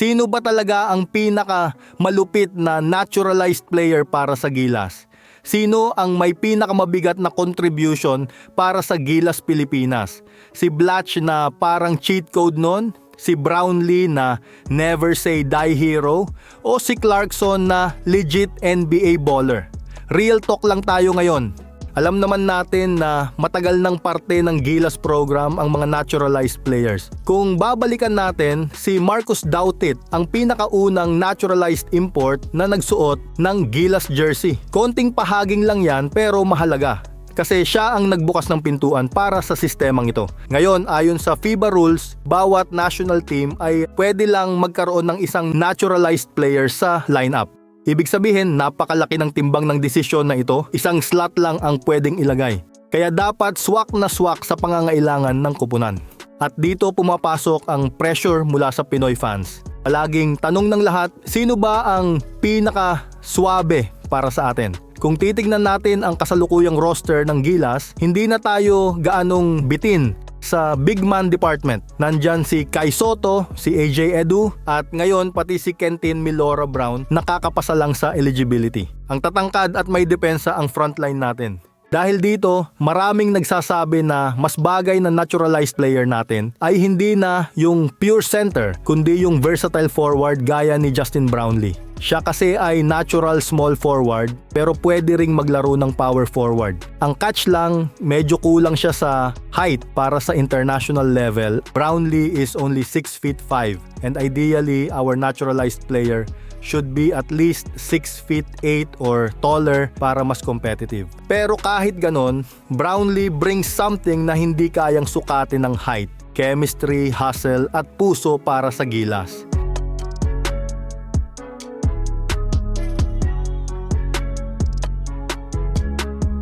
Sino ba talaga ang pinaka malupit na naturalized player para sa Gilas? Sino ang may pinakamabigat na contribution para sa Gilas Pilipinas? Si Blatch na parang cheat code nun? Si Brownlee na never say die hero? O si Clarkson na legit NBA baller? Real talk lang tayo ngayon. Alam naman natin na matagal ng parte ng Gilas program ang mga naturalized players. Kung babalikan natin, si Marcus Doutit ang pinakaunang naturalized import na nagsuot ng Gilas jersey. Konting pahaging lang yan pero mahalaga kasi siya ang nagbukas ng pintuan para sa sistemang ito. Ngayon, ayon sa FIBA rules, bawat national team ay pwede lang magkaroon ng isang naturalized player sa lineup. Ibig sabihin, napakalaki ng timbang ng desisyon na ito, isang slot lang ang pwedeng ilagay. Kaya dapat swak na swak sa pangangailangan ng kupunan. At dito pumapasok ang pressure mula sa Pinoy fans. Palaging tanong ng lahat, sino ba ang pinaka swabe para sa atin? Kung titignan natin ang kasalukuyang roster ng Gilas, hindi na tayo gaanong bitin sa big man department. Nandyan si Kai Soto, si AJ Edu, at ngayon pati si Kentin Milora Brown nakakapasa lang sa eligibility. Ang tatangkad at may depensa ang frontline natin. Dahil dito, maraming nagsasabi na mas bagay na naturalized player natin ay hindi na yung pure center, kundi yung versatile forward gaya ni Justin Brownlee. Siya kasi ay natural small forward pero pwede ring maglaro ng power forward. Ang catch lang, medyo kulang siya sa height para sa international level. Brownlee is only 6 feet 5 and ideally our naturalized player should be at least 6 feet 8 or taller para mas competitive. Pero kahit ganon, Brownlee brings something na hindi kayang sukatin ng height, chemistry, hustle at puso para sa gilas.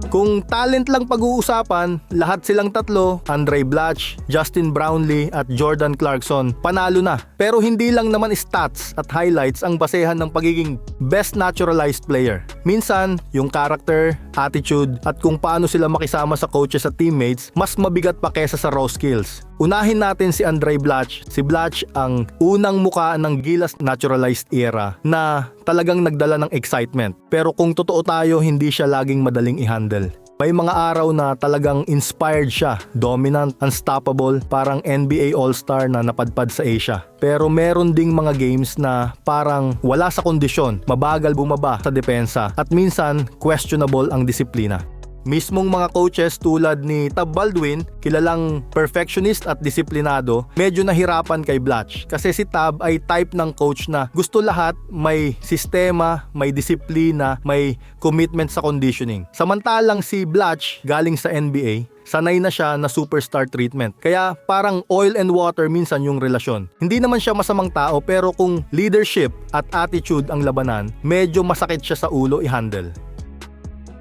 Kung talent lang pag-uusapan, lahat silang tatlo, Andre Blatch, Justin Brownlee at Jordan Clarkson, panalo na. Pero hindi lang naman stats at highlights ang basehan ng pagiging best naturalized player. Minsan, yung character, attitude, at kung paano sila makisama sa coaches at teammates, mas mabigat pa kesa sa raw skills. Unahin natin si Andre Blatch. Si Blatch ang unang muka ng Gilas naturalized era na talagang nagdala ng excitement. Pero kung totoo tayo, hindi siya laging madaling i-handle. May mga araw na talagang inspired siya, dominant, unstoppable, parang NBA All-Star na napadpad sa Asia. Pero meron ding mga games na parang wala sa kondisyon, mabagal bumaba sa depensa at minsan questionable ang disiplina. Mismong mga coaches tulad ni Tab Baldwin, kilalang perfectionist at disiplinado, medyo nahirapan kay Blatch kasi si Tab ay type ng coach na gusto lahat may sistema, may disiplina, may commitment sa conditioning. Samantalang si Blatch galing sa NBA, sanay na siya na superstar treatment. Kaya parang oil and water minsan yung relasyon. Hindi naman siya masamang tao pero kung leadership at attitude ang labanan, medyo masakit siya sa ulo i-handle.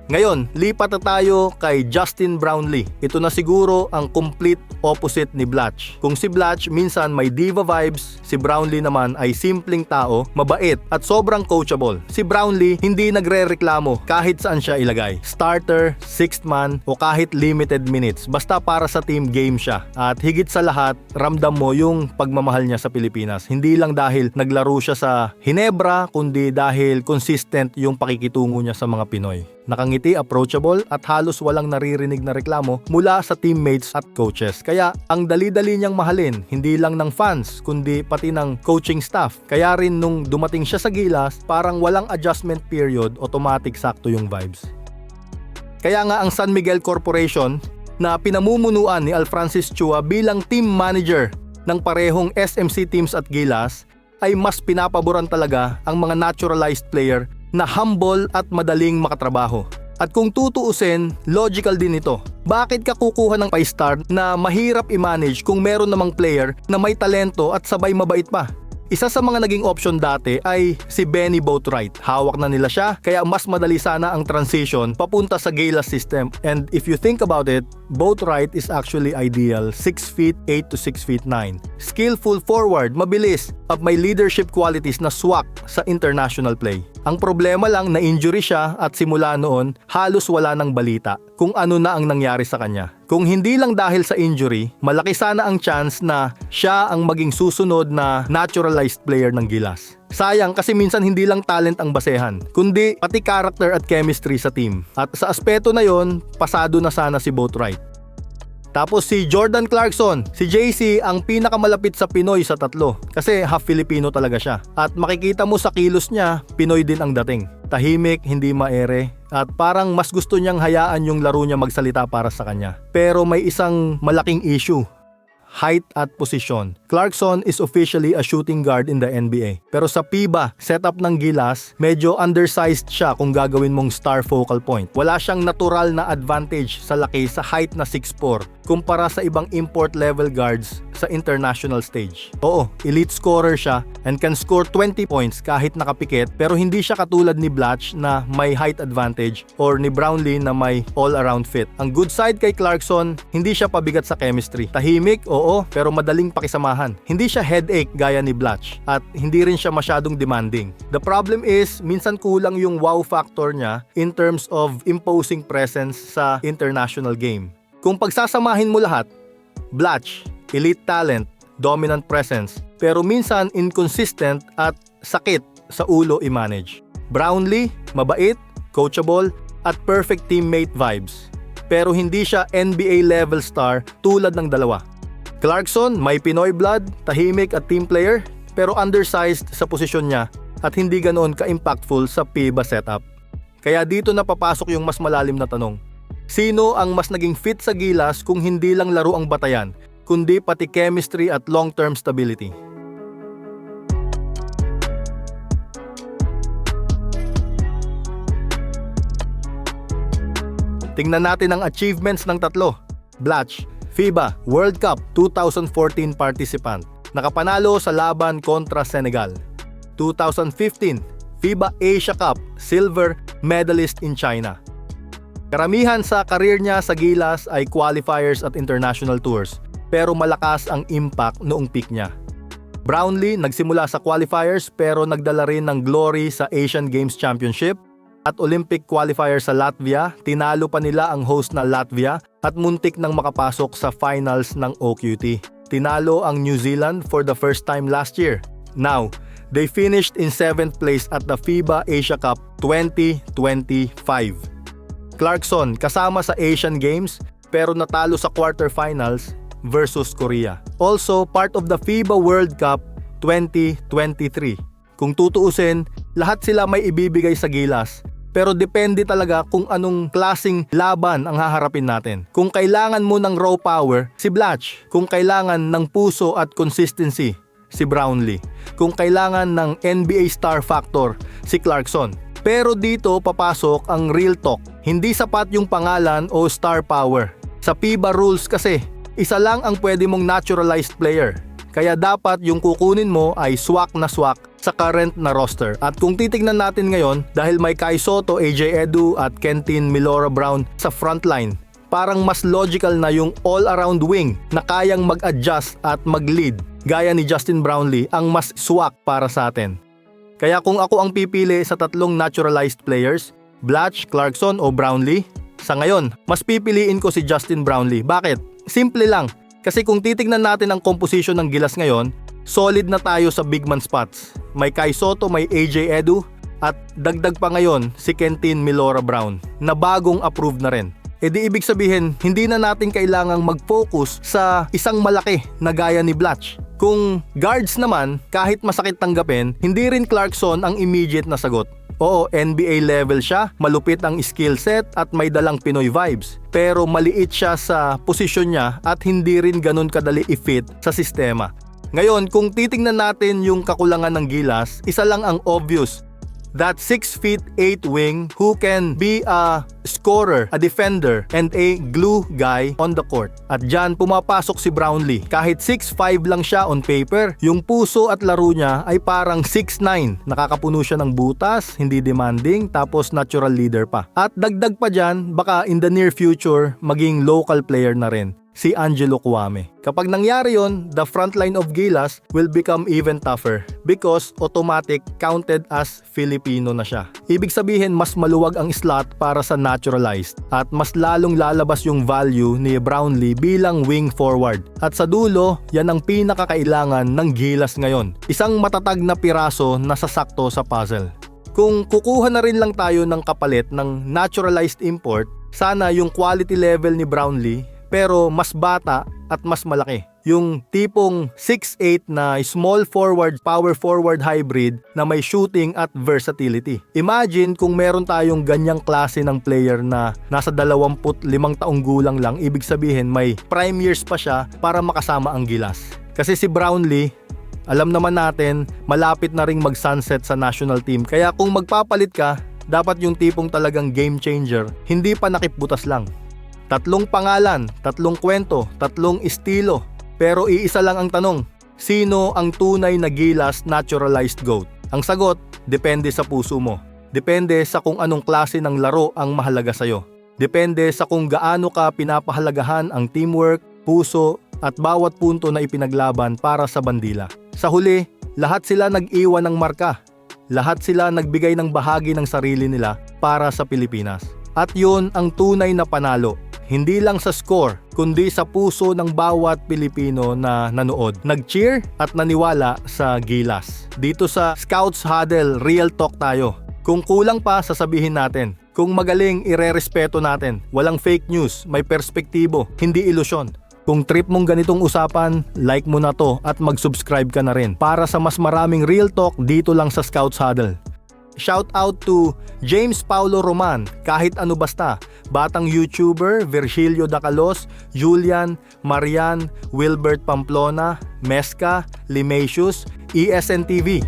Ngayon, lipat na tayo kay Justin Brownlee. Ito na siguro ang complete opposite ni Blatch. Kung si Blatch minsan may diva vibes, si Brownlee naman ay simpleng tao, mabait at sobrang coachable. Si Brownlee hindi nagre-reklamo kahit saan siya ilagay. Starter, sixth man o kahit limited minutes. Basta para sa team game siya. At higit sa lahat, ramdam mo yung pagmamahal niya sa Pilipinas. Hindi lang dahil naglaro siya sa Hinebra, kundi dahil consistent yung pakikitungo niya sa mga Pinoy. Nakangiti, approachable at halos walang naririnig na reklamo mula sa teammates at coaches. Kaya ang dali-dali niyang mahalin, hindi lang ng fans, kundi pati ng coaching staff. Kaya rin nung dumating siya sa Gilas, parang walang adjustment period, automatic sakto yung vibes. Kaya nga ang San Miguel Corporation na pinamumunuan ni Alfrancis Chua bilang team manager ng parehong SMC teams at Gilas ay mas pinapaboran talaga ang mga naturalized player na humble at madaling makatrabaho. At kung tutuusin, logical din ito. Bakit ka kukuha ng 5 star na mahirap i-manage kung meron namang player na may talento at sabay mabait pa? Isa sa mga naging option dati ay si Benny Boatwright. Hawak na nila siya kaya mas madali sana ang transition papunta sa Gala system. And if you think about it, Boatwright is actually ideal 6 feet 8 to 6 feet 9. Skillful forward, mabilis, at may leadership qualities na swak sa international play. Ang problema lang na injury siya at simula noon halos wala ng balita kung ano na ang nangyari sa kanya. Kung hindi lang dahil sa injury, malaki sana ang chance na siya ang maging susunod na naturalized player ng Gilas. Sayang kasi minsan hindi lang talent ang basehan, kundi pati character at chemistry sa team. At sa aspeto na yon, pasado na sana si Boatwright. Tapos si Jordan Clarkson, si JC ang pinakamalapit sa Pinoy sa tatlo kasi half Filipino talaga siya. At makikita mo sa kilos niya, Pinoy din ang dating. Tahimik, hindi maere, at parang mas gusto niyang hayaan yung laro niya magsalita para sa kanya. Pero may isang malaking issue height at posisyon. Clarkson is officially a shooting guard in the NBA. Pero sa FIBA, setup ng Gilas, medyo undersized siya kung gagawin mong star focal point. Wala siyang natural na advantage sa laki sa height na 6'4 kumpara sa ibang import level guards sa international stage. Oo, elite scorer siya and can score 20 points kahit nakapikit pero hindi siya katulad ni Blatch na may height advantage or ni Brownlee na may all-around fit. Ang good side kay Clarkson, hindi siya pabigat sa chemistry. Tahimik, oo, pero madaling pakisamahan. Hindi siya headache gaya ni Blatch at hindi rin siya masyadong demanding. The problem is, minsan kulang yung wow factor niya in terms of imposing presence sa international game. Kung pagsasamahin mo lahat, Blatch, elite talent, dominant presence, pero minsan inconsistent at sakit sa ulo i-manage. Brownlee, mabait, coachable, at perfect teammate vibes. Pero hindi siya NBA level star tulad ng dalawa. Clarkson, may Pinoy blood, tahimik at team player, pero undersized sa posisyon niya at hindi ganoon ka-impactful sa FIBA setup. Kaya dito na papasok yung mas malalim na tanong. Sino ang mas naging fit sa Gilas kung hindi lang laro ang batayan, kundi pati chemistry at long-term stability? Tingnan natin ang achievements ng tatlo. Blatch, FIBA World Cup 2014 participant. Nakapanalo sa laban kontra Senegal. 2015 FIBA Asia Cup silver medalist in China. Karamihan sa karir niya sa Gilas ay qualifiers at international tours, pero malakas ang impact noong peak niya. Brownlee nagsimula sa qualifiers pero nagdala rin ng glory sa Asian Games Championship at Olympic qualifier sa Latvia, tinalo pa nila ang host na Latvia at muntik nang makapasok sa finals ng OQT. Tinalo ang New Zealand for the first time last year. Now, they finished in 7th place at the FIBA Asia Cup 2025. Clarkson kasama sa Asian Games pero natalo sa quarterfinals versus Korea. Also part of the FIBA World Cup 2023. Kung tutuusin, lahat sila may ibibigay sa gilas pero depende talaga kung anong klasing laban ang haharapin natin. Kung kailangan mo ng raw power, si Blatch. Kung kailangan ng puso at consistency, si Brownlee. Kung kailangan ng NBA star factor, si Clarkson. Pero dito papasok ang real talk. Hindi sapat yung pangalan o star power. Sa FIBA rules kasi, isa lang ang pwede mong naturalized player. Kaya dapat yung kukunin mo ay swak na swak sa current na roster. At kung titignan natin ngayon, dahil may Kai Soto, AJ Edu at Kentin Milora Brown sa frontline, parang mas logical na yung all-around wing na kayang mag-adjust at mag-lead gaya ni Justin Brownlee ang mas swak para sa atin. Kaya kung ako ang pipili sa tatlong naturalized players, Blatch, Clarkson o Brownlee, sa ngayon, mas pipiliin ko si Justin Brownlee. Bakit? Simple lang. Kasi kung titignan natin ang composition ng gilas ngayon, solid na tayo sa big man spots. May Kai Soto, may AJ Edu, at dagdag pa ngayon si Kentin Milora Brown na bagong approved na rin. E di ibig sabihin, hindi na natin kailangang mag-focus sa isang malaki na gaya ni Blatch. Kung guards naman, kahit masakit tanggapin, hindi rin Clarkson ang immediate na sagot. Oo, NBA level siya, malupit ang skill set at may dalang Pinoy vibes. Pero maliit siya sa posisyon niya at hindi rin ganun kadali i-fit sa sistema. Ngayon, kung titingnan natin yung kakulangan ng Gilas, isa lang ang obvious that 6 feet 8 wing who can be a scorer, a defender, and a glue guy on the court. At dyan pumapasok si Brownlee. Kahit 6'5 lang siya on paper, yung puso at laro niya ay parang 6'9. Nakakapuno siya ng butas, hindi demanding, tapos natural leader pa. At dagdag pa dyan, baka in the near future, maging local player na rin. Si Angelo Kwame. Kapag nangyari yon, the front line of Gilas will become even tougher because automatic counted as Filipino na siya. Ibig sabihin mas maluwag ang slot para sa naturalized at mas lalong lalabas yung value ni Brownlee bilang wing forward. At sa dulo, yan ang pinakakailangan ng Gilas ngayon. Isang matatag na piraso na sasakto sa puzzle. Kung kukuha na rin lang tayo ng kapalit ng naturalized import, sana yung quality level ni Brownlee pero mas bata at mas malaki. Yung tipong 6'8 na small forward, power forward hybrid na may shooting at versatility. Imagine kung meron tayong ganyang klase ng player na nasa 25 taong gulang lang, ibig sabihin may prime years pa siya para makasama ang gilas. Kasi si Brownlee, alam naman natin, malapit na ring mag-sunset sa national team. Kaya kung magpapalit ka, dapat yung tipong talagang game changer, hindi pa nakipbutas lang. Tatlong pangalan, tatlong kwento, tatlong estilo. Pero iisa lang ang tanong, sino ang tunay na gilas naturalized GOAT? Ang sagot, depende sa puso mo. Depende sa kung anong klase ng laro ang mahalaga sa'yo. Depende sa kung gaano ka pinapahalagahan ang teamwork, puso, at bawat punto na ipinaglaban para sa bandila. Sa huli, lahat sila nag-iwan ng marka. Lahat sila nagbigay ng bahagi ng sarili nila para sa Pilipinas. At yun ang tunay na panalo hindi lang sa score, kundi sa puso ng bawat Pilipino na nanood. Nag-cheer at naniwala sa Gilas. Dito sa Scouts Huddle, real talk tayo. Kung kulang pa, sasabihin natin. Kung magaling, irerespeto natin. Walang fake news, may perspektibo, hindi ilusyon. Kung trip mong ganitong usapan, like mo na to at mag-subscribe ka na rin para sa mas maraming real talk dito lang sa Scouts Huddle. Shout out to James Paulo Roman, kahit ano basta, batang YouTuber, Virgilio Dacalos, Julian, Marian, Wilbert Pamplona, Mesca, Limatius, E ESN TV.